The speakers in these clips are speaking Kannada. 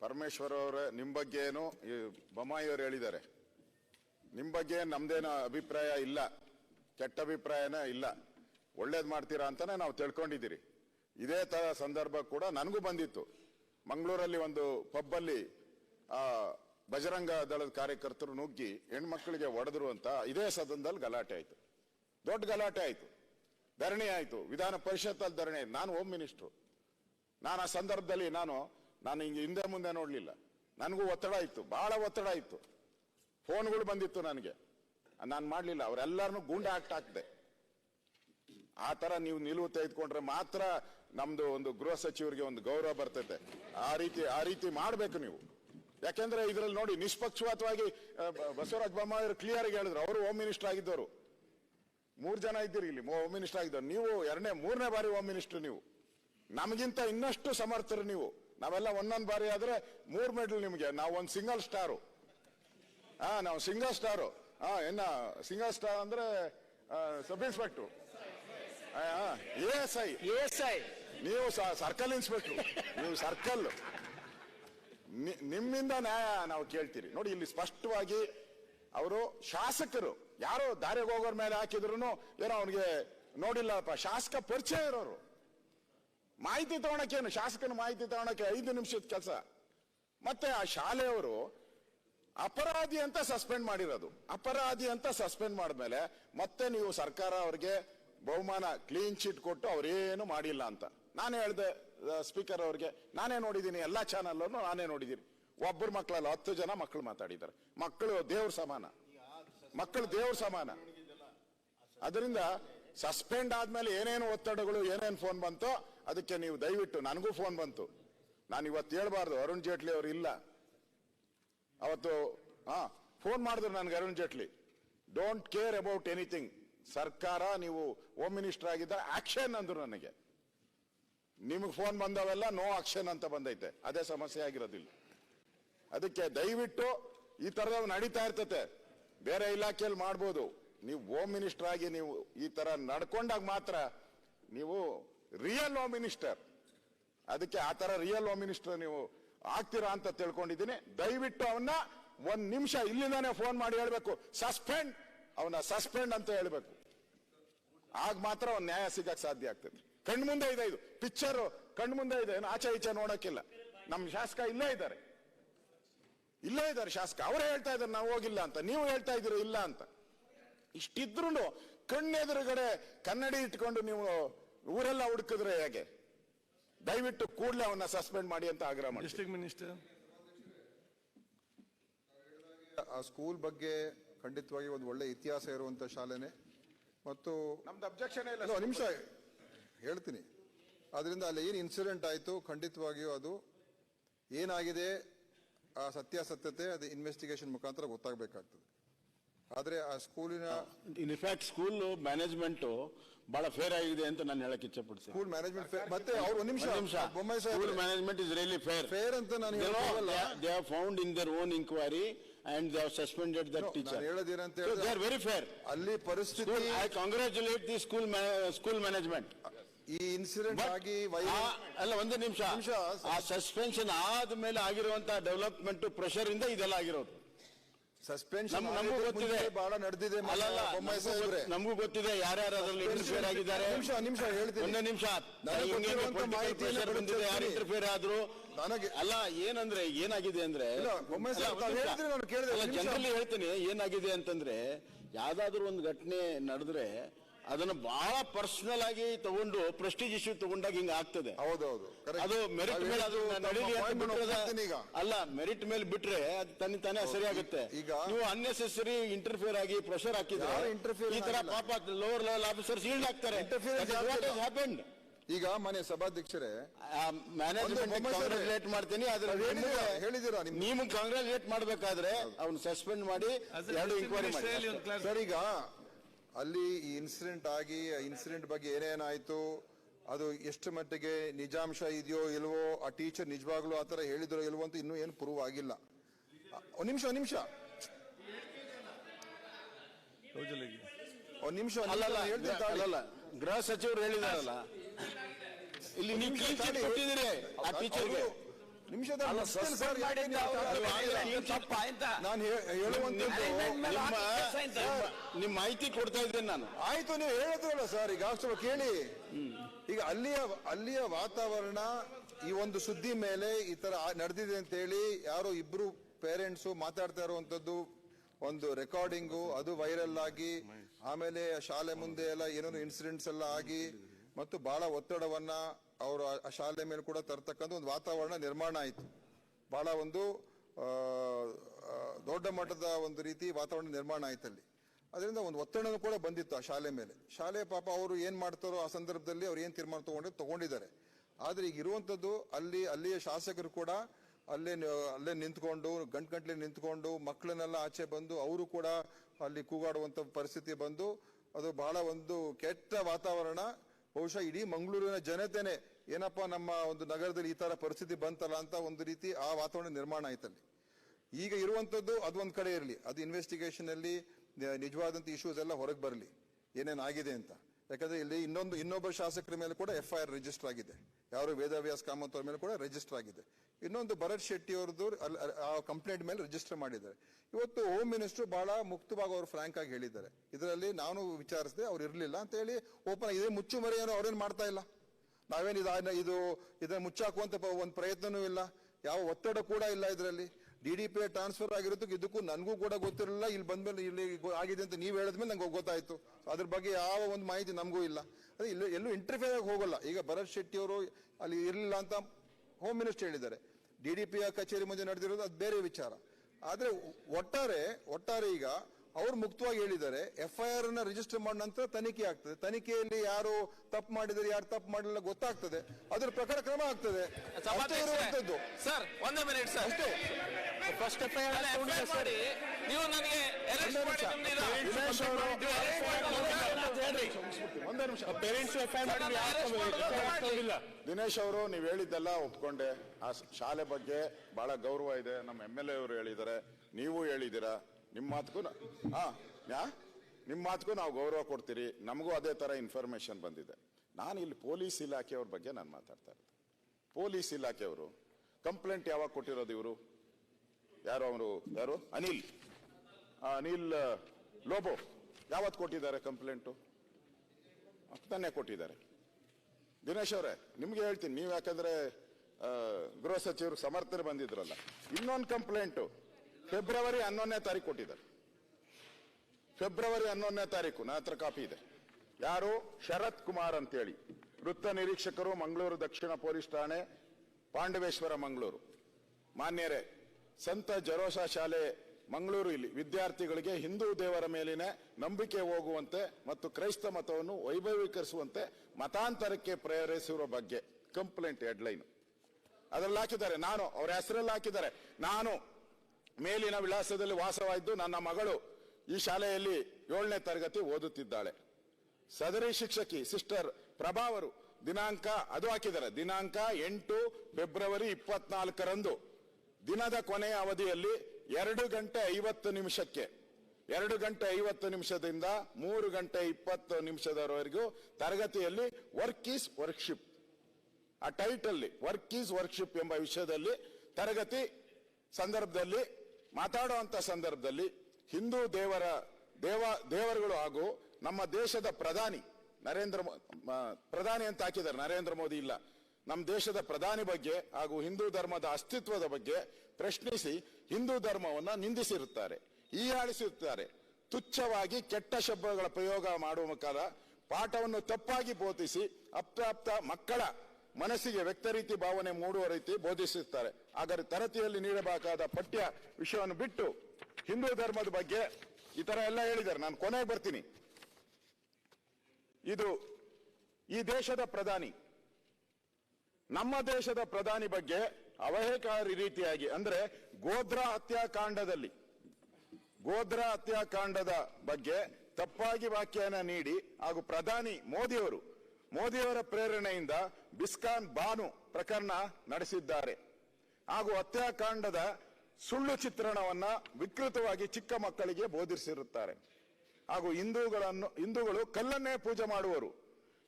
ಪರಮೇಶ್ವರ್ ಅವರ ನಿಮ್ಮ ಬಗ್ಗೆ ಏನು ಬೊಮ್ಮಾಯಿ ಅವರು ಹೇಳಿದ್ದಾರೆ. ನಿಮ್ಮ ಬಗ್ಗೆ ನಮ್ದೇನೋ ಅಭಿಪ್ರಾಯ ಇಲ್ಲ, ಕೆಟ್ಟ ಅಭಿಪ್ರಾಯನೇ ಇಲ್ಲ. ಒಳ್ಳೇದು ಮಾಡ್ತೀರಾ ಅಂತಾನೆ ನಾವು ತಿಳ್ಕೊಂಡಿದ್ದೀರಿ. ಇದೇ ತರ ಸಂದರ್ಭ ಕೂಡ ನನಗೂ ಬಂದಿತ್ತು. ಮಂಗಳೂರಲ್ಲಿ ಒಂದು ಪಬ್ಬಲ್ಲಿ ಬಜರಂಗ ದಳದ ಕಾರ್ಯಕರ್ತರು ನುಗ್ಗಿ ಹೆಣ್ಮಕ್ಳಿಗೆ ಒಡೆದ್ರು ಅಂತ ಇದೇ ಸದನದಲ್ಲಿ ಗಲಾಟೆ ಆಯ್ತು. ದೊಡ್ಡ ಗಲಾಟೆ ಆಯ್ತು. ಧರಣಿ ಆಯ್ತು. ವಿಧಾನ ಪರಿಷತ್ತಲ್ಲಿ ಧರಣಿ ನಾನು ಹೋಮ್ ಮಿನಿಸ್ಟ್ರು. ನಾನು ಆ ಸಂದರ್ಭದಲ್ಲಿ ನಾನು ನಾನು ಹಿಂಗೆ ಹಿಂದೆ ಮುಂದೆ ನೋಡಲಿಲ್ಲ. ನನಗೂ ಒತ್ತಡ ಇತ್ತು ಬಹಳ ಒತ್ತಡ ಇತ್ತು. ಫೋನ್ಗಳು ಬಂದಿತ್ತು ನನಗೆ. ನಾನು ಮಾಡಲಿಲ್ಲ, ಅವರೆಲ್ಲರನ್ನು ಗೂಂಡೆ ಹಾಕ್ದೆ. ಆ ತರ ನೀವು ನಿಲುವು ತೆಗೆದುಕೊಂಡ್ರೆ ಮಾತ್ರ ನಮ್ದು ಒಂದು ಗೃಹ ಸಚಿವರಿಗೆ ಒಂದು ಗೌರವ ಬರ್ತೈತೆ. ಆ ರೀತಿ ಆ ರೀತಿ ಮಾಡಬೇಕು ನೀವು. ಯಾಕೆಂದ್ರೆ ಇದರಲ್ಲಿ ನೋಡಿ ನಿಷ್ಪಕ್ಷಪಾತವಾಗಿ ಬಸವರಾಜ ಬೊಮ್ಮಾಯಿ ಕ್ಲಿಯರ್ ಆಗಿ ಹೇಳಿದ್ರು, ಅವರು ಹೋಮ್ ಮಿನಿಸ್ಟರ್ ಆಗಿದ್ದವರು. ಮೂರ್ ಜನ ಇದ್ದೀರಿ ಇಲ್ಲಿ ಹೋಮ್ ಮಿನಿಸ್ಟರ್ ಆಗಿದ್ದವರು. ನೀವು ಎರಡನೇ, ಮೂರನೇ ಬಾರಿ ಹೋಮ್ ಮಿನಿಸ್ಟರ್ ನೀವು. ನಮಗಿಂತ ಇನ್ನಷ್ಟು ಸಮರ್ಥರು ನೀವು. ನಾವೆಲ್ಲ ಒಂದೊಂದು ಬಾರಿ ಆದ್ರೆ ಮೂರು ಮೆಡಲ್ ನಿಮಗೆ. ನಾವು ಒಂದು ಸಿಂಗಲ್ ಸ್ಟಾರು. ಹಾ ನಾವು ಸಿಂಗಲ್ ಸ್ಟಾರು. ಹಾ ಎನ್ನ ಸಿಂಗಲ್ ಸ್ಟಾರ್ ಅಂದ್ರೆ sub inspector A S I. S I. ನೀವು ಸರ್ಕಲ್ ಇನ್ಸ್ಪೆಕ್ಟ್ರು ನೀವು ಸರ್ಕಲ್. ನಿಮ್ಮಿಂದ ನ್ಯಾಯ ನಾವು ಕೇಳ್ತೀರಿ. ನೋಡಿ ಇಲ್ಲಿ ಸ್ಪಷ್ಟವಾಗಿ ಅವರು ಶಾಸಕರು. ಯಾರೋ ದಾರಿಗೆ ಹೋಗೋರ್ ಮೇಲೆ ಹಾಕಿದ್ರು ಏನೋ ಅವ್ನಿಗೆ ನೋಡಿಲ್ಲಪ್ಪ ಶಾಸಕ ಪರಿಚಯ ಇರೋರು. ಮಾಹಿತಿ ತಗೊಳಕೇನು ಶಾಸಕನ ಮಾಹಿತಿ ತಗೊಳಕ್ಕೆ ಐದು ನಿಮಿಷದ ಕೆಲಸ. ಮತ್ತೆ ಆ ಶಾಲೆಯವರು ಅಪರಾಧಿ ಅಂತ ಸಸ್ಪೆಂಡ್ ಮಾಡಿರೋದು. ಅಪರಾಧಿ ಅಂತ ಸಸ್ಪೆಂಡ್ ಮಾಡಿದ್ಮೇಲೆ ಮತ್ತೆ ನೀವು ಸರ್ಕಾರ ಅವ್ರಿಗೆ ಬಹುಮಾನ ಕ್ಲೀನ್ ಚೀಟ್ ಕೊಟ್ಟು ಅವ್ರೇನು ಮಾಡಿಲ್ಲ ಅಂತ. ನಾನು ಹೇಳ್ದೆ ಸ್ಪೀಕರ್ ಅವ್ರಿಗೆ, ನಾನೇ ನೋಡಿದ್ದೀನಿ, ಎಲ್ಲ ಚಾನಲ್ ನಾನೇ ನೋಡಿದ್ದೀನಿ. ಒಬ್ಬರು ಮಕ್ಕಳಲ್ಲ, ಹತ್ತು ಜನ ಮಕ್ಕಳು ಮಾತಾಡಿದ್ದಾರೆ. ಮಕ್ಕಳು ದೇವ್ರ ಸಮಾನ. ಮಕ್ಕಳು ದೇವ್ರ ಸಮಾನ. ಅದರಿಂದ ಸಸ್ಪೆಂಡ್ ಆದ್ಮೇಲೆ ಏನೇನು ಒತ್ತಡಗಳು, ಏನೇನು ಫೋನ್ ಬಂತೋ ಅದಕ್ಕೆ ನೀವು ದಯವಿಟ್ಟು ನನಗೂ ಫೋನ್ ಬಂತು. ನಾನು ಇವತ್ತು ಹೇಳ್ಬಾರ್ದು, ಅರುಣ್ ಜೇಟ್ಲಿ ಅವರು ಇಲ್ಲ. ಅವತ್ತು, ಹಾ ಫೋನ್ ಮಾಡಿದ್ರು ನನಗೆ Arun Jaitley. Don't care about anything ಸರ್ಕಾರ, ನೀವು ಹೋಮ್ ಮಿನಿಸ್ಟರ್ ಆಗಿದ್ದ ಆಕ್ಷನ್ ಅಂದ್ರು ನನಗೆ. ನಿಮಗೆ ಫೋನ್ ಬಂದವೆಲ್ಲ ನೋ ಆಕ್ಷನ್ ಅಂತ ಬಂದೈತೆ. ಅದೇ ಸಮಸ್ಯೆ ಆಗಿರೋದಿಲ್ಲ. ಅದಕ್ಕೆ ದಯವಿಟ್ಟು ಈ ತರದ ನಡೀತಾ ಇರ್ತತೆ. ಬೇರೆ ಇಲಾಖೆಯಲ್ಲಿ ಮಾಡ್ಬೋದು. ನೀವು ಹೋಮ್ ಮಿನಿಸ್ಟರ್ ಆಗಿ ನೀವು ಈ ತರ ನಡ್ಕೊಂಡಾಗ ಮಾತ್ರ ನೀವು ರಿಯಲ್ ಹೋಮ್ ಮಿನಿಸ್ಟರ್ ಅದಕ್ಕೆ ಆ ತರ ರಿಯಲ್ ಹೋಮ್ ಮಿನಿಸ್ಟರ್ ನೀವು ಆಗ್ತೀರಾ ಅಂತ ತಿಳ್ಕೊಂಡಿದ್ದೀನಿ. ದಯವಿಟ್ಟು ಅವನ್ನ ಒಂದ್ ನಿಮಿಷ ಇಲ್ಲಿಂದಾನೆ ಫೋನ್ ಮಾಡಿ ಹೇಳ್ಬೇಕು. ಸಸ್ಪೆಂಡ್ ಅವನ ಸಸ್ಪೆಂಡ್ ಅಂತ ಹೇಳ್ಬೇಕು. ಆಗ ಮಾತ್ರ ಅವ್ನ ನ್ಯಾಯ ಸಿಗಕ್ ಸಾಧ್ಯ ಆಗ್ತದೆ. ಕಣ್ ಮುಂದೆ ಇದೆ ಇದು. ಪಿಕ್ಚರ್ ಕಣ್ ಮುಂದೆ ಇದೆ. ಏನು ಆಚೆ ಈಚೆ ನೋಡಕ್ಕಿಲ್ಲ. ನಮ್ ಶಾಸಕ ಇಲ್ಲೇ ಇದ್ದಾರೆ. ಇಲ್ಲೇ ಇದ್ದಾರೆ ಶಾಸಕ. ಅವರೇ ಹೇಳ್ತಾ ಇದ್ದಾರೆ, ನಾವು ಹೋಗಿಲ್ಲ ಅಂತ. ನೀವು ಹೇಳ್ತಾ ಇದ್ದೀರಿ ಇಲ್ಲ ಅಂತ. ಇಷ್ಟಿದ್ರು ಕಣ್ಣೆದುರುಗಡೆ ಕನ್ನಡಿ ಇಟ್ಕೊಂಡು ನೀವು ಊರೆಲ್ಲ ಹುಡುಕಿದ್ರೆ ಹೇಗೆ? ದಯವಿಟ್ಟು ಕೂಡಲೇ ಅವನ್ನ ಸಸ್ಪೆಂಡ್ ಮಾಡಿ ಅಂತ ಆಗ್ರಹ ಮಾಡಿ ಡಿಸ್ಟ್ರಿಕ್ಟ್ ಮಿನಿಸ್ಟರ್? ಆ ಸ್ಕೂಲ್ ಬಗ್ಗೆ ಖಂಡಿತವಾಗಿ ಒಂದು ಒಳ್ಳೆ ಇತಿಹಾಸ ಇರುವಂತ ಶಾಲೆನೆ. ಮತ್ತು ನಮ್ದು ಅಬ್ಜೆಕ್ಷನ್ ಇಲ್ಲ ನಿಮಿಷ. ಹೇಳ್ತೀನಿ. ಅದರಿಂದ ಅಲ್ಲಿ ಏನು ಇನ್ಸಿಡೆಂಟ್ ಆಯಿತು ಖಂಡಿತವಾಗಿಯೂ ಅದು ಏನಾಗಿದೆ ಆ ಸತ್ಯಾಸತ್ಯತೆ ಅದು ಇನ್ವೆಸ್ಟಿಗೇಷನ್ ಮುಖಾಂತರ ಗೊತ್ತಾಗಬೇಕಾಗ್ತದೆ. ಆದರೆ ಆ ಸ್ಕೂಲಿನ ಇನ್ ಫ್ಯಾಕ್ಟ್ ಸ್ಕೂಲ್ ಮ್ಯಾನೇಜ್ಮೆಂಟ್ ಬಹಳ ಫೇರ್ ಆಗಿದೆ ಅಂತ ನಾನು ಹೇಳಕ್ ಇಚ್ಛೆ ಪಡ್ತೀನಿ ಸ್ಕೂಲ್ ಮ್ಯಾನೇಜ್ಮೆಂಟ್ ಮತ್ತೆ ಅವ್ರು ಒಂದು ನಿಮಿಷ. Bommai school management is really fair fair ಅಂತ ನಾನು ಹೇಳೋಲ್ಲ they have found in their own inquiry and they have suspended that No, teacher ನಾನು ಹೇಳೋದೇನಂತ ದೇ ಹೇಳಿದ್ರೆ ಆರ್ ವೆರಿ ಫೇರ್ ಅಲ್ಲಿ ಪರಿಸ್ಥಿತಿ I congratulate the school school management ಈ ಇನ್ಸಿಡೆಂಟ್ ಆಗಿ ವೈ- ಅಲ್ಲ ಒಂದು ನಿಮಿಷ. ನಿಮಿಷ, ಆ ಸಸ್ಪೆನ್ಷನ್ ಆದ್ಮೇಲೆ ಆಗಿರುವಂತಹ ಡೆವಲಪ್ಮೆಂಟ್ ಪ್ರೆಷರ್ ಇಂದ ಇದೆಲ್ಲ ಆಗಿರೋದು. ಸಸ್ಪೆನ್ಷನ್ ನಮ್- ನಮಗೂ ಗೊತ್ತಿದೆ. ಬಹಳ ನಡೆದಿದೆ ನಮಗೂ ಗೊತ್ತಿದೆ ಯಾರ್ಯಾರು ಅದರಲ್ಲಿ ಇಂಟರ್ಫಿಯರ್ ಆಗಿದ್ದಾರೆ. ನಿಮಿಷ ನಿಮಿಷ ಹೇಳ್ತೀನಿ. ಒಂದೇ ನಿಮಿಷ. ಬಂದಿದೆ ಯಾರು ಕೊಡ್ತೀನಿ. ಇಂಟರ್ಫಿಯರ್ ಆದ್ರು. ನನಗೆ- ಅಲ್ಲ ಏನಂದ್ರೆ ಏನಾಗಿದೆ ಅಂದ್ರೆ ಜನರಲ್ಲಿ ಹೇಳ್ತೀನಿ ಏನಾಗಿದೆ ಅಂತಂದ್ರೆ ಯಾವ್ದಾದ್ರು ಒಂದು ಘಟನೆ ನಡೆದ್ರೆ ಅದನ್ನ ಬಹಳ ಪರ್ಸನಲ್ ಆಗಿ ತಗೊಂಡು ಪ್ರೆಸ್ಟೀಜ್ ಇಶ್ಯೂ ತಗೊಂಡಾಗ ಹಿಂಗ ಆಗ್ತದೆ. ಹೌದೌದು. ಅದು ಮೆರಿಟ್ ಮೇಲೆ ಅದು ಈಗ. ಅಲ್ಲ ಮೆರಿಟ್ ಮೇಲೆ ಬಿಟ್ರೆ ಅದು ತನ್ನ ತಾನೇ ಸರಿ ಆಗುತ್ತೆ. ಈಗ- ನೀವು ಅನ್ನೆಸೆಸರಿ ಇಂಟರ್ಫಿಯರ್ ಆಗಿ ಪ್ರೆಷರ್ ಹಾಕಿದ್ರೆ ಇಂಟರ್ಫಿಯರ್ ಈ ತರ. ಪಾಪ ಲೋವರ್ ಲೆವೆಲ್ ಆಫೀಸರ್ಸ್ ಈಲ್ಡ್ ಆಗ್ತಾರೆ. ಹ್ಯಾಪೆಂಡ್ ಈಗ ಮನೆ ಸಭಾಧ್ಯಕ್ಷರೇ ಮ್ಯಾನೇಜ್ಮೆಂಟ್ ಮಾಡ್ತೀನಿ ಆದ್ರೆ ತಾವು ನೀವು ಕಾಂಗ್ರೆಸ್ ಕಾಂಗ್ರಾಚುಲೇಟ್ ಮಾಡ್ಬೇಕಾದ್ರೆ ಅವ್ನು ಸಸ್ಪೆಂಡ್ ಮಾಡಿ ಎರಡು ಇನ್ಕ್ವೈರಿ ಮಾಡಿ. ಸರ್ ಈಗ ಅಲ್ಲಿ ಈ ಇನ್ಸಿಡೆಂಟ್ ಆಗಿ ಇನ್ಸಿಡೆಂಟ್ ಬಗ್ಗೆ ಏನೇನಾಯ್ತು ಅದು ಎಷ್ಟು ಮಟ್ಟಿಗೆ ನಿಜಾಂಶ ಇದೆಯೋ ಇಲ್ವೋ ಆ ಟೀಚರ್ ನಿಜವಾಗ್ಲೂ ಆ ತರ ಹೇಳಿದ್ರೋ ಇಲ್ವೋ ಅಂತ ಇನ್ನೂ ಏನು ಪ್ರೂವ್ ಆಗಿಲ್ಲ. ಒಂದ್ ನಿಮಿಷ. ಒಂದ್ ನಿಮಿಷ ಒಂದ್ ನಿಮಿಷ ಅಲ್ಲಲ್ಲ ಗೃಹ ಸಚಿವರು ಹೇಳಿದಾರಲ್ಲ. ಇಲ್ಲಿ ನೀವು ಕೊಟ್ಟಿದ್ದೀರಿ ಆ ಟೀಚರ್ಗೆ ನಿಮಿಷದ ಅಲ್ಲ, ನಾನು ಹೇಳುವಂತದ್ದು ನಿಮ್ಮ ಮಾಹಿತಿ ಕೊಡ್ತಾ ಇದ್ದೇನೆ ನಾನು. ಆಯ್ತು ನೀವು ಹೇಳಿದ್ರಲ್ಲ ಸರ್. ಈಗ ಸ್ವಲ್ಪ ಕೇಳಿ. ಈಗ ಅಲ್ಲಿಯ ಅಲ್ಲಿಯ ವಾತಾವರಣ ಈ ಒಂದು ಸುದ್ದಿ ಮೇಲೆ ಈ ತರ ನಡೆದಿದೆ ಅಂತ ಹೇಳಿ ಯಾರೋ ಇಬ್ರು ಪೇರೆಂಟ್ಸ್ ಮಾತಾಡ್ತಾ ಇರುವಂತದ್ದು ಒಂದು ರೆಕಾರ್ಡಿಂಗು ಅದು ವೈರಲ್ ಆಗಿ ಆಮೇಲೆ ಶಾಲೆ ಮುಂದೆ ಎಲ್ಲ ಏನೇನು ಇನ್ಸಿಡೆಂಟ್ಸ್ ಎಲ್ಲ ಆಗಿ ಮತ್ತು ಬಹಳ ಒತ್ತಡವನ್ನ ಅವರು ಆ ಶಾಲೆ ಮೇಲೆ ಕೂಡ ತರ್ತಕ್ಕಂಥ ಒಂದು ವಾತಾವರಣ ನಿರ್ಮಾಣ ಆಯಿತು. ಬಹಳ ಒಂದು ದೊಡ್ಡ ಮಟ್ಟದ ಒಂದು ರೀತಿ ವಾತಾವರಣ ನಿರ್ಮಾಣ ಆಯ್ತಲ್ಲಿ ಅದರಿಂದ ಒಂದು ಒತ್ತಡನೂ ಕೂಡ ಬಂದಿತ್ತು ಆ ಶಾಲೆ ಮೇಲೆ. ಶಾಲೆ ಪಾಪ ಅವರು ಏನು ಮಾಡ್ತಾರೋ ಆ ಸಂದರ್ಭದಲ್ಲಿ ಅವ್ರು ಏನು ತೀರ್ಮಾನ ತಗೊಂಡು ತಗೊಂಡಿದ್ದಾರೆ. ಆದರೆ ಈಗ ಇರುವಂಥದ್ದು ಅಲ್ಲಿ, ಅಲ್ಲಿಯ ಶಾಸಕರು ಕೂಡ ಅಲ್ಲೇ ಅಲ್ಲೇ ನಿಂತ್ಕೊಂಡು ಗಂಟು ಗಂಟ್ಲೆ ನಿಂತ್ಕೊಂಡು, ಮಕ್ಕಳನ್ನೆಲ್ಲ ಆಚೆ ಬಂದು ಅವರು ಕೂಡ ಅಲ್ಲಿ ಕೂಗಾಡುವಂಥ ಪರಿಸ್ಥಿತಿ ಬಂದು ಅದು ಬಹಳ ಒಂದು ಕೆಟ್ಟ ವಾತಾವರಣ ಬಹುಶಃ ಇಡೀ ಮಂಗಳೂರಿನ ಜನತೆನೆ ಏನಪ್ಪಾ ನಮ್ಮ ಒಂದು ನಗರದಲ್ಲಿ ಈ ತರ ಪರಿಸ್ಥಿತಿ ಬಂತಲ್ಲ ಅಂತ ಒಂದು ರೀತಿ ಆ ವಾತಾವರಣ ನಿರ್ಮಾಣ ಆಯ್ತಲ್ಲಿ. ಈಗ ಇರುವಂತದ್ದು ಅದು ಒಂದ್ ಕಡೆ ಇರಲಿ. ಅದು ಇನ್ವೆಸ್ಟಿಗೇಷನ್ ಅಲ್ಲಿ ನಿಜವಾದಂತ ಇಶ್ಯೂಸ್ ಎಲ್ಲ ಹೊರಗೆ ಬರಲಿ. ಏನೇನ್ ಆಗಿದೆ ಅಂತ. ಯಾಕಂದ್ರೆ ಇಲ್ಲಿ ಇನ್ನೊಂದು, ಇನ್ನೊಬ್ಬ ಶಾಸಕರ ಮೇಲೆ ಕೂಡ ಎಫ್ ಐ ಆರ್ ರಿಜಿಸ್ಟರ್ ಆಗಿದೆ. ಯಾರು ವೇದವ್ಯಾಸ್ ಕಾಮತ್ ಅವ್ರ ಮೇಲೆ ಕೂಡ ರಿಜಿಸ್ಟರ್ ಆಗಿದೆ. ಇನ್ನೊಂದು ಭರತ್ ಶೆಟ್ಟಿ ಅವ್ರದ್ದು ಆ ಕಂಪ್ಲೇಂಟ್ ಮೇಲೆ ರಿಜಿಸ್ಟರ್ ಮಾಡಿದ್ದಾರೆ. ಇವತ್ತು ಹೋಮ್ ಮಿನಿಸ್ಟರ್ ಬಹಳ ಮುಕ್ತವಾಗಿ ಅವರು ಫ್ರಾಂಕ್ ಆಗಿ ಹೇಳಿದ್ದಾರೆ. ಇದರಲ್ಲಿ ನಾನು ವಿಚಾರಿಸಿದೆ, ಅವ್ರು ಇರಲಿಲ್ಲ ಅಂತ ಹೇಳಿ ಓಪನ್ ಇದೇ ಮುಚ್ಚು ಏನೋ ಅವ್ರೇನು ಮಾಡ್ತಾ ಇಲ್ಲ? ನಾವೇನು ಇದು ಇದು, ಇದನ್ನು ಮುಚ್ಚಾಕುವಂತ ಒಂದು ಪ್ರಯತ್ನವೂ ಇಲ್ಲ. ಯಾವ ಒತ್ತಡ ಕೂಡ ಇಲ್ಲ ಇದರಲ್ಲಿ. ಡಿ ಡಿ ಪಿ ಟ್ರಾನ್ಸ್ಫರ್ ಆಗಿರೋದಕ್ಕೆ ಇದಕ್ಕೂ ನನಗೂ ಕೂಡ ಗೊತ್ತಿರಲಿಲ್ಲ. ಇಲ್ಲಿ ಬಂದ್ಮೇಲೆ ಇಲ್ಲಿ ಗೊ- ಆಗಿದೆ ಅಂತ ನೀವು ಹೇಳಿದ್ಮೇಲೆ ನಂಗೆ ಗೊತ್ತಾಯ್ತು. ಅದ್ರ ಬಗ್ಗೆ ಯಾವ ಒಂದು ಮಾಹಿತಿ ನಮಗೂ ಇಲ್ಲ. ಅದೇ ಇಲ್ಲಿ ಎಲ್ಲೂ ಇಂಟರ್ಫಿಯರ್ ಆಗಿ ಹೋಗಲ್ಲ. ಈಗ ಭರತ್ ಶೆಟ್ಟಿ ಅವರು ಅಲ್ಲಿ ಇರಲಿಲ್ಲ ಅಂತ ಹೋಮ್ ಮಿನಿಸ್ಟರ್ ಹೇಳಿದ್ದಾರೆ. ಡಿ ಡಿ ಪಿ ಕಚೇರಿ ಮುಂದೆ ನಡೆದಿರೋದು ಅದು ಬೇರೆ ವಿಚಾರ. ಆದರೆ ಒಟ್ಟಾರೆ ಒಟ್ಟಾರೆ ಈಗ ಅವ್ರು ಮುಕ್ತವಾಗಿ ಹೇಳಿದ್ದಾರೆ ಎಫ್ ಐ ಆರ್ ಅನ್ನ ರಿಜಿಸ್ಟರ್ ಮಾಡಿದ ನಂತರ ತನಿಖೆ ಆಗ್ತದೆ. ತನಿಖೆಯಲ್ಲಿ ಯಾರು ತಪ್ಪು ಮಾಡಿದರೆ ಯಾರು ತಪ್ಪು ಮಾಡಿಲ್ಲ ಗೊತ್ತಾಗ್ತದೆ. ಅದ್ರ ಪ್ರಕಾರ ಕ್ರಮ ಆಗ್ತದೆ. ಇರುವಂತದ್ದು ಸರ್ ಒಂದೇ ಮಿನಿಟ್ ಸರ್. ಅಷ್ಟೇ. ಫಸ್ಟ್ ಎಫ್ ಐ ಅಲ್ಲ, ಮಾಡಿ ನೀವು ನನಗೆ ಒಂದೇ ನಿಮಿಷ. ಪೇರೆಂಟ್ಸ್ ಎಫ್ ಐ ದಿನೇಶ್ ಅವರು ನೀವು ಹೇಳಿದ್ದೆಲ್ಲ ಒಪ್ಕೊಂಡೆ. ಆ ಶಾಲೆ ಬಗ್ಗೆ ಬಹಳ ಗೌರವ ಇದೆ. ನಮ್ಮ ಎಂ ಎಲ್ ಎ ಅವರು ಹೇಳಿದ್ದಾರೆ. ನೀವು ಹೇಳಿದ್ದೀರಾ? ನಿಮ್ಮ ಮಾತಕ್ಕೂ ಹಾಂ, ಯಾ? ನಿಮ್ಮ ಮಾತಕ್ಕೂ ನಾವು ಗೌರವ ಕೊಡ್ತೀರಿ. ನಮಗೂ ಅದೇ ಥರ ಇನ್ಫಾರ್ಮೇಷನ್ ಬಂದಿದೆ. ನಾನು ಇಲ್ಲಿ ಪೊಲೀಸ್ ಇಲಾಖೆಯವ್ರ ಬಗ್ಗೆ ನಾನು ಮಾತಾಡ್ತಾ ಇರೋದು. ಪೊಲೀಸ್ ಇಲಾಖೆಯವರು ಕಂಪ್ಲೇಂಟ್ ಯಾವಾಗ ಕೊಟ್ಟಿರೋದು ಇವರು? ಯಾರು ಅವರು? ಯಾರು? ಅನಿಲ್. ಅನಿಲ್ ಲೋಬೋ. ಯಾವತ್ತು ಕೊಟ್ಟಿದ್ದಾರೆ ಕಂಪ್ಲೇಂಟು ತಾನೇ ಕೊಟ್ಟಿದ್ದಾರೆ. ದಿನೇಶ್ ಅವರೇ, ನಿಮಗೆ ಹೇಳ್ತೀನಿ. ನೀವು ಯಾಕಂದ್ರೆ ಗೃಹ ಸಚಿವರು ಸಮರ್ಥನೆ ಬಂದಿದ್ರಲ್ಲ. ಇನ್ನೊಂದು ಕಂಪ್ಲೇಂಟು ಫೆಬ್ರವರಿ ಹನ್ನೊಂದನೇ ತಾರೀಕು ಕೊಟ್ಟಿದ್ದಾರೆ. ಫೆಬ್ರವರಿ ಹನ್ನೊಂದನೇ ತಾರೀಕು ನನ್ನ ಹತ್ರ ಕಾಪಿ ಇದೆ. ಯಾರು? ಶರತ್ ಕುಮಾರ್ ಅಂತೇಳಿ. ವೃತ್ತ ನಿರೀಕ್ಷಕರು ಮಂಗಳೂರು ದಕ್ಷಿಣ ಪೊಲೀಸ್ ಠಾಣೆ, ಪಾಂಡವೇಶ್ವರ ಮಂಗಳೂರು. ಮಾನ್ಯರೇ, ಸಂತ ಜರೋಸಾ ಶಾಲೆ ಮಂಗಳೂರು ಇಲ್ಲಿ. ವಿದ್ಯಾರ್ಥಿಗಳಿಗೆ ಹಿಂದೂ ದೇವರ ಮೇಲಿನ ನಂಬಿಕೆ ಹೋಗುವಂತೆ ಮತ್ತು ಕ್ರೈಸ್ತ ಮತವನ್ನು ವೈಭವೀಕರಿಸುವಂತೆ ಮತಾಂತರಕ್ಕೆ ಪ್ರೇರೇಸಿರುವ ಬಗ್ಗೆ ಕಂಪ್ಲೇಂಟ್ ಹೆಡ್ಲೈನ್. ಅದರಲ್ಲಿ ಹಾಕಿದ್ದಾರೆ. ನಾನು, ಅವ್ರ ಹೆಸರಲ್ಲಿ ಹಾಕಿದ್ದಾರೆ. ನಾನು ಮೇಲಿನ ವಿಳಾಸದಲ್ಲಿ ವಾಸವಾಗಿದ್ದು ನನ್ನ ಮಗಳು ಈ ಶಾಲೆಯಲ್ಲಿ ಏಳನೇ ತರಗತಿ ಓದುತ್ತಿದ್ದಾಳೆ. ಸದರಿ ಶಿಕ್ಷಕಿ ಸಿಸ್ಟರ್ ಪ್ರಭಾವರು ದಿನಾಂಕ ಅದು ಹಾಕಿದ್ದಾರೆ. ದಿನಾಂಕ ಎಂಟು ಫೆಬ್ರವರಿ ಇಪ್ಪತ್ನಾಲ್ಕರಂದು ದಿನದ ಕೊನೆಯ ಅವಧಿಯಲ್ಲಿ ಎರಡು ಗಂಟೆ ಐವತ್ತು ನಿಮಿಷಕ್ಕೆ, ಎರಡು ಗಂಟೆ ಐವತ್ತು ನಿಮಿಷದಿಂದ ಮೂರು ಗಂಟೆ ಇಪ್ಪತ್ತು ನಿಮಿಷದವರೆಗೂ ತರಗತಿಯಲ್ಲಿ ವರ್ಕ್ ಈಸ್ ವರ್ಕ್ಶಿಪ್. ಆ ಟೈಟಲ್ ವರ್ಕ್ ಈಸ್ ವರ್ಕ್ಶಿಪ್ ಎಂಬ ವಿಷಯದಲ್ಲಿ ತರಗತಿ ಸಂದರ್ಭದಲ್ಲಿ ಮಾತಾಡುವಂತ ಸಂದರ್ಭದಲ್ಲಿ ಹಿಂದೂ ದೇವರ, ದೇವ, ದೇವರುಗಳು ಹಾಗೂ ನಮ್ಮ ದೇಶದ ಪ್ರಧಾನಿ ನರೇಂದ್ರ ಪ್ರಧಾನಿ ಅಂತ ಹಾಕಿದ್ದಾರೆ, ನರೇಂದ್ರ ಮೋದಿ ಇಲ್ಲ. ನಮ್ಮ ದೇಶದ ಪ್ರಧಾನಿ ಬಗ್ಗೆ ಹಾಗೂ ಹಿಂದೂ ಧರ್ಮದ ಅಸ್ತಿತ್ವದ ಬಗ್ಗೆ ಪ್ರಶ್ನಿಸಿ ಹಿಂದೂ ಧರ್ಮವನ್ನು ನಿಂದಿಸಿರುತ್ತಾರೆ, ಹೀಯಾಳಿಸಿರುತ್ತಾರೆ. ತುಚ್ಛವಾಗಿ ಕೆಟ್ಟ ಶಬ್ದಗಳ ಪ್ರಯೋಗ ಮಾಡುವ ಮುಖಾಂತರ ಪಾಠವನ್ನು ತಪ್ಪಾಗಿ ಬೋಧಿಸಿ ಅಪ್ರಾಪ್ತ ಮಕ್ಕಳ ಮನಸ್ಸಿಗೆ ವ್ಯಕ್ತ ರೀತಿ, ಭಾವನೆ ಮೂಡುವ ರೀತಿ ಬೋಧಿಸುತ್ತಾರೆ. ಹಾಗಾದ್ರೆ ತರತಿಯಲ್ಲಿ ನೀಡಬೇಕಾದ ಪಠ್ಯ ವಿಷಯವನ್ನು ಬಿಟ್ಟು ಹಿಂದೂ ಧರ್ಮದ ಬಗ್ಗೆ ಈ ತರ ಎಲ್ಲ ಹೇಳಿದ್ದಾರೆ. ನಾನು ಕೊನೆಗೆ ಬರ್ತೀನಿ. ಇದು ಈ ದೇಶದ ಪ್ರಧಾನಿ, ನಮ್ಮ ದೇಶದ ಪ್ರಧಾನಿ ಬಗ್ಗೆ ಅವಹೇಕಾರಿ ರೀತಿಯಾಗಿ, ಅಂದ್ರೆ ಗೋಧ್ರಾ ಹತ್ಯಾಕಾಂಡದಲ್ಲಿ, ಗೋಧ್ರಾ ಹತ್ಯಾಕಾಂಡದ ಬಗ್ಗೆ ತಪ್ಪಾಗಿ ವ್ಯಾಖ್ಯಾನ ನೀಡಿ, ಹಾಗೂ ಪ್ರಧಾನಿ ಮೋದಿಯವರು ಮೋದಿಯವರ ಪ್ರೇರಣೆಯಿಂದ ಬಿಸ್ಕಾನ್ ಬಾನು ಪ್ರಕರಣ ನಡೆಸಿದ್ದಾರೆ. ಹಾಗೂ ಹತ್ಯಾಕಾಂಡದ ಸುಳ್ಳು ಚಿತ್ರಣವನ್ನ ವಿಕೃತವಾಗಿ ಚಿಕ್ಕ ಮಕ್ಕಳಿಗೆ ಬೋಧಿಸಿರುತ್ತಾರೆ. ಹಾಗೂ ಹಿಂದೂಗಳನ್ನು, ಹಿಂದೂಗಳು ಕಲ್ಲನ್ನೇ ಪೂಜೆ ಮಾಡುವರು.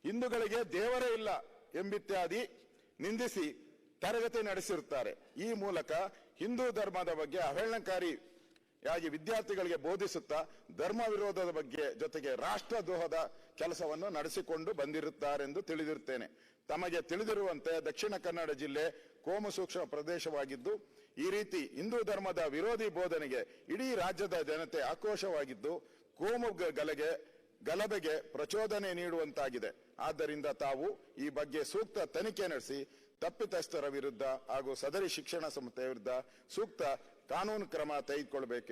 ಹಿಂದೂಗಳಿಗೆ ದೇವರೇ ಇಲ್ಲ ಎಂಬಿತ್ಯಾದಿ ನಿಂದಿಸಿ ತರಗತಿ ನಡೆಸಿರುತ್ತಾರೆ. ಈ ಮೂಲಕ ಹಿಂದೂ ಧರ್ಮದ ಬಗ್ಗೆ ಅವಹೇಳನಕಾರಿಯಾಗಿ ವಿದ್ಯಾರ್ಥಿಗಳಿಗೆ ಬೋಧಿಸುತ್ತಾ ಧರ್ಮ ವಿರೋಧದ ಬಗ್ಗೆ ಜೊತೆಗೆ ರಾಷ್ಟ್ರ ರಾಷ್ಟ್ರದ್ರೋಹದ ಕೆಲಸವನ್ನು ನಡೆಸಿಕೊಂಡು ಬಂದಿರುತ್ತಾರೆಂದು ತಿಳಿದಿರುತ್ತೇನೆ. ತಮಗೆ ತಿಳಿದಿರುವಂತೆ ದಕ್ಷಿಣ ಕನ್ನಡ ಜಿಲ್ಲೆ ಕೋಮು ಸೂಕ್ಷ್ಮ ಪ್ರದೇಶವಾಗಿದ್ದು, ಈ ರೀತಿ ಹಿಂದೂ ಧರ್ಮದ ವಿರೋಧಿ ಬೋಧನೆಗೆ ಇಡೀ ರಾಜ್ಯದ ಜನತೆ ಆಕ್ರೋಶವಾಗಿದ್ದು, ಕೋಮು ಗಲಗೆ, ಗಲಭೆಗೆ ಪ್ರಚೋದನೆ ನೀಡುವಂತಾಗಿದೆ. ಆದ್ದರಿಂದ ತಾವು ಈ ಬಗ್ಗೆ ಸೂಕ್ತ ತನಿಖೆ ನಡೆಸಿ, ತಪ್ಪಿತಸ್ಥರ ವಿರುದ್ಧ ಹಾಗೂ ಸದರಿ ಶಿಕ್ಷಣ ಸಂಸ್ಥೆಯ ವಿರುದ್ಧ ಸೂಕ್ತ ಕಾನೂನು ಕ್ರಮ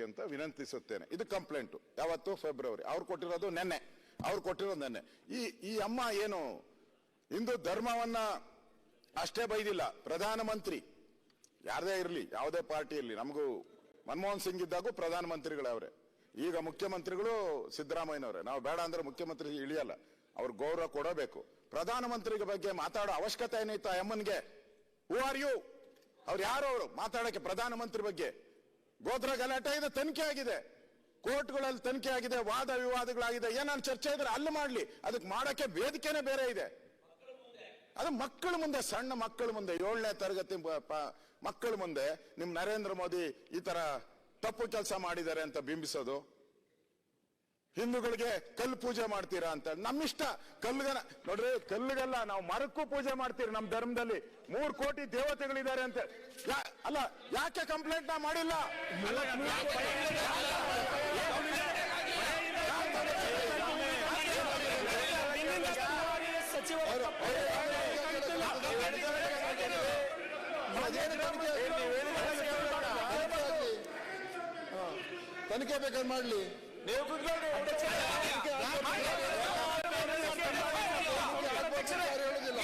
ಅಂತ ವಿನಂತಿಸುತ್ತೇನೆ. ಇದು ಕಂಪ್ಲೇಂಟ್. ಯಾವತ್ತು ಫೆಬ್ರವರಿ. ಅವ್ರು ಕೊಟ್ಟಿರೋದು ನೆನ್ನೆ. ಅವ್ರು ಕೊಟ್ಟಿರೋದು ನೆನ್ನೆ. ಈ ಈ ಅಮ್ಮ ಏನು ಹಿಂದೂ ಧರ್ಮವನ್ನ ಅಷ್ಟೇ ಬೈದಿಲ್ಲ. ಪ್ರಧಾನಮಂತ್ರಿ. ಯಾರದೇ ಇರಲಿ, ಯಾವುದೇ ಪಾರ್ಟಿ ಇರಲಿ ನಮಗೂ ಮನಮೋಹನ್ ಸಿಂಗ್ ಇದ್ದಾಗೂ ಪ್ರಧಾನಮಂತ್ರಿಗಳವರೇ ಈಗ ಮುಖ್ಯಮಂತ್ರಿಗಳು ಸಿದ್ದರಾಮಯ್ಯನವರೇ. ನಾವು ಬೇಡ ಅಂದ್ರೆ ಮುಖ್ಯಮಂತ್ರಿ ಇಳಿಯಲ್ಲ. ಅವ್ರು ಗೌರವ ಕೊಡಬೇಕು. ಪ್ರಧಾನಮಂತ್ರಿಗಳ ಬಗ್ಗೆ ಮಾತಾಡೋ ಅವಶ್ಯಕತೆ ಏನಿತ್ತು ಆ ಅಮ್ಮನ್ಗೆ? ಹೂ ಆರ್ ಯು ಅವ್ರು ಯಾರು ಅವರು ಮಾತಾಡಕ್ಕೆ ಪ್ರಧಾನಮಂತ್ರಿ ಬಗ್ಗೆ. ಗೋತ್ರ ಗಲಾಟೆ ಇದೆ, ತನಿಖೆ ಆಗಿದೆ. ಕೋರ್ಟ್ಗಳಲ್ಲಿ ತನಿಖೆ ಆಗಿದೆ, ವಾದ ವಿವಾದಗಳಾಗಿದೆ. ಏನಾದ್ರು ಚರ್ಚೆ ಇದ್ರೆ ಅಲ್ಲಿ ಮಾಡ್ಲಿ. ಅದಕ್ಕೆ ಮಾಡಕ್ಕೆ ವೇದಿಕೆನೇ ಬೇರೆ ಇದೆ. ಅದು ಮಕ್ಕಳ ಮುಂದೆ, ಸಣ್ಣ ಮಕ್ಕಳ ಮುಂದೆ, ಏಳನೇ ತರಗತಿ ಮಕ್ಕಳ ಮುಂದೆ ನಿಮ್ ನರೇಂದ್ರ ಮೋದಿ ಈ ತರ ತಪ್ಪು ಕೆಲಸ ಮಾಡಿದ್ದಾರೆ ಅಂತ ಬಿಂಬಿಸೋದು. ಹಿಂದೂಗಳಿಗೆ ಕಲ್ಲು ಪೂಜೆ ಮಾಡ್ತೀರಾ ಅಂತ ನಮ್ಮಿಷ್ಟ ಕಲ್ಲುಗನ ನೋಡ್ರಿ ಕಲ್ಲುಗಲ್ಲ ನಾವು ಮರಕ್ಕೂ ಪೂಜೆ ಮಾಡ್ತೀರಿ ನಮ್ಮ ಧರ್ಮದಲ್ಲಿ ಮೂರ್ ಕೋಟಿ ದೇವತೆಗಳಿದ್ದಾರೆ ಅಂತ ಅಲ್ಲ ಯಾಕೆ ಕಂಪ್ಲೇಂಟ್ ನಾ ಮಾಡಿಲ್ಲ. ತನಿಖೆ ಬೇಕಾದ್ರೆ ಮಾಡ್ಲಿ ಯಾರು ಹೇಳುದಿಲ್ಲ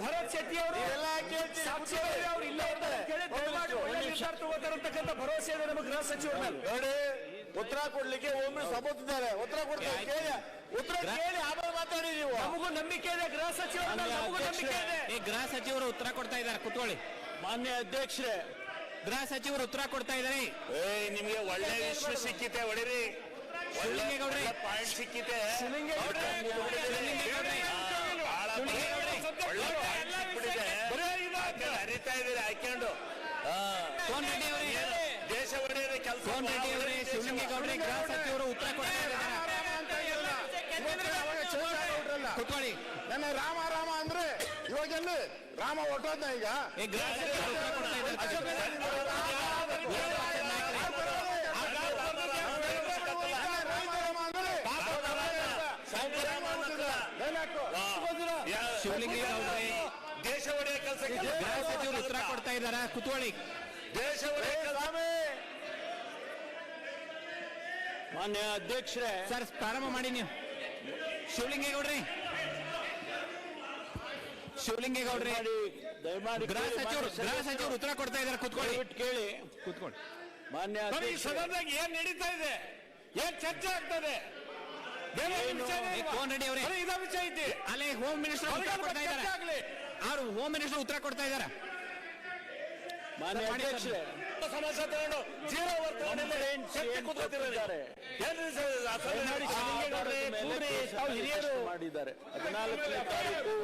ಭರತ್ ಶೆಟ್ಟಿ ಅವರು ಅವರು ಇಲ್ಲ ತಗೋತಾರಂತಕ್ಕಂಥ ಭರವಸೆ ಇದೆ ನಮ್ಮ ಗೃಹ ಸಚಿವರ ಮೇಲೆ ನೋಡಿ ಉತ್ತರ ಕೊಡ್ಲಿಕ್ಕೆ ಒಮ್ಮೆ ಸಬೋತಿದ್ದಾರೆ ಉತ್ತರ ಕೊಡ್ತಾರೆ ಕೇಳಿ ಉತ್ತರ ಕೇಳಿ ಆಮೇಲೆ ಮಾತಾಡಿ ನೀವು ನಮಗೂ ನಂಬಿಕೆ ಇದೆ ಗೃಹ ಸಚಿವರ ಮೇಲೆ ನಮಗೂ ನಂಬಿಕೆ ಇದೆ ಈ ಗೃಹ ಸಚಿವರು ಉತ್ತರ ಕೊಡ್ತಾ ಇದ್ದಾರೆ ಕುತ್ಕೊಳ್ಳಿ ಮಾನ್ಯ ಅಧ್ಯಕ್ಷರೇ ಗೃಹ ಸಚಿವರು ಉತ್ತರ ಕೊಡ್ತಾ ಇದ್ದಾರೆ. ಏ ನಿಮ್ಗೆ ಒಳ್ಳೆ ವಿಶ್ವ ಸಿಕ್ಕಿತೆ ಹೊಡಿರಿ. ಶಿವಲಿಂಗೇಗೌಡ್ರೆ. ಪಾಯಿಂಟ್ ಸಿಕ್ಕಿತೆ. ಶಿವಲಿಂಗೇಗೌಡ್ರೆ. ಬಹಳ ಒಳ್ಳೆ ಸಿಕ್ಬಿಟ್ಟಿದೆ ಹಾಕೊಂಡು ಹರಿತಾ ಇದೀರಿ ಹಾಕೊಂಡು. ಸೋನ್ ರೆಡ್ಡಿ ಅವರೇ. ದೇಶ ಒಡೆಯ ಕೆಲಸ ರೆಡ್ಡಿ ಅವರೇ ಶಿವಲಿಂಗೇಗೌಡ್ರೆ ಗೃಹ ಸಚಿವರು ಉತ್ತರ ಕೊಡ್ತಾ ಇದ್ದಾರೆ ಕುತ್ಕೊಳ್ಳಿ ನನ್ನ ರಾಮ ರಾಮ ಅಂದ್ರೆ ಇವಾಗ ಎಲ್ಲಿ ರಾಮ ಹೊಟ್ಟೋದ್ನ ಈಗ? ಶಿವಲಿಂಗೇಗೌಡ್ರೆ ದೇಶ ಒಡೆಯ ಕೆಲಸಕ್ಕೆ ಗೃಹ ಸಚಿವರು ಉತ್ತರ ಕೊಡ್ತಾ ಇದ್ದಾರೆ? ಕುತ್ಕೊಳ್ಳಿ ದೇಶ ಒಡೆಯ ಮಾನ್ಯ ಅಧ್ಯಕ್ಷರೇ. ಸರ್ ಪ್ರಾರಂಭ ಮಾಡಿ ನೀವು. ಶಿವಲಿಂಗೇಗೌಡ್ರೆ ಶಿವಲಿಂಗೇಗೌಡ್ರೆ. ದಯಮಾಡಿ ಗೃಹ ಸಚಿವರು ಗೃಹ ಸಚಿವರು. ಉತ್ತರ ಕೊಡ್ತಾ ಇದ್ದಾರೆ ಕುತ್ಕೊಳ್ಳಿ. ಕೇಳಿ. ಕುತ್ಕೊಳ್ಳಿ. ಮಾನ್ಯ ಈ ಸದನದಾಗ ಏನ್ ನಡೀತಾ ಇದೆ? ಏನ್ ಚರ್ಚೆ ಆಗ್ತದೆ? ಕೋನ್ ರೆಡ್ಡಿ ಅವರೇ. ವಿಷಯ ಐತಿ. ಅಲ್ಲೇ ಹೋಮ್ ಮಿನಿಸ್ಟರ್ ಉತ್ತರ ಕೊಡ್ತಾ ಇದ್ದಾರೆ. ಅವರು ಹೋಮ್ ಮಿನಿಸ್ಟರ್ ಉತ್ತರ ಕೊಡ್ತಾ ಇದ್ದಾರೆ. ಮಾನ್ಯ. ಅಧ್ಯಕ್ಷರೇ ಜೀರೋ ಮಾಡಿದ್ದಾರೆ. ಹದಿನಾಲ್ಕನೇ ತಾರೀಕು